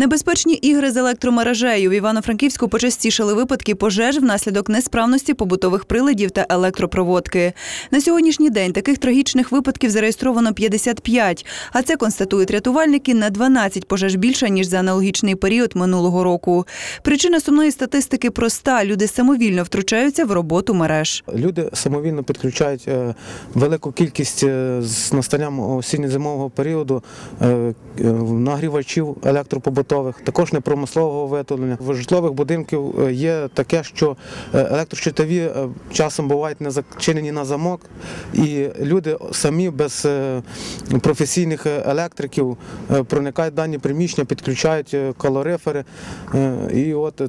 Небезпечні ігри з електромережею в Івано-Франківську почастішали випадки пожеж внаслідок несправності побутових приладів та електропроводки. На сьогоднішній день таких трагічних випадків зареєстровано 55, а це констатують рятувальники на 12 пожеж більше ніж за аналогічний період минулого року. Причина сумної статистики проста: люди самовільно втручаються в роботу мереж. Люди самовільно підключають е, велику кількість е, з настанням осінньо-зимового періоду е, нагрівачів електропобутових, також непромислового виготовлення. В житлових будинків е, є таке, що е, електрощитові е, часом бувають не зачинені на замок, і люди самі без професійних електриків проникають в дані приміщення, підключають калорифери, і от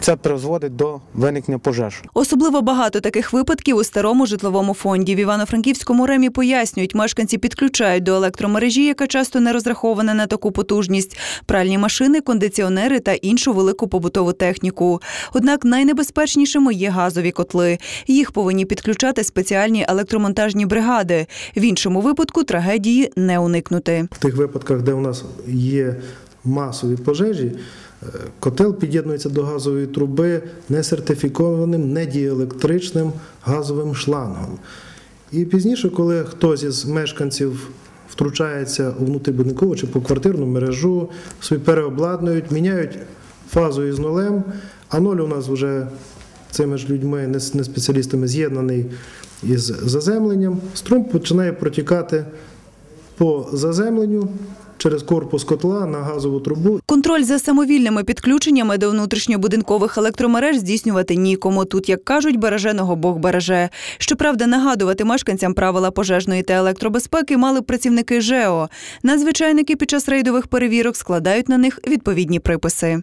це призводить до виникнення пожеж. Особливо багато таких випадків у старому житловому фонді. В Івано-Франківському ремі пояснюють, мешканці підключають до електромережі, яка часто не розрахована на таку потужність, пральні машини, кондиціонери та іншу велику побутову техніку. Однак найнебезпечнішими є газові котли. Їх повинні підключати спеціальні електромонтажні бригади. В іншому випадку трагедії не уникнути. В тих випадках, де у нас є масові пожежі, е, котел під'єднується до газової труби несертифікованим, недіелектричним газовим шлангом. І пізніше, коли хтось із мешканців втручається у внутрібудинкову чи поквартирну мережу, собі переобладнують, міняють фазу із нулем, а ноль у нас вже цими ж людьми, не спеціалістами, з'єднаний із заземленням, струм починає протікати по заземленню через корпус котла на газову трубу. Контроль за самовільними підключеннями до внутрішньобудинкових електромереж здійснювати нікому. Тут, як кажуть, береженого Бог береже. Щоправда, нагадувати мешканцям правила пожежної та електробезпеки мали працівники ЖЕО. Надзвичайники під час рейдових перевірок складають на них відповідні приписи.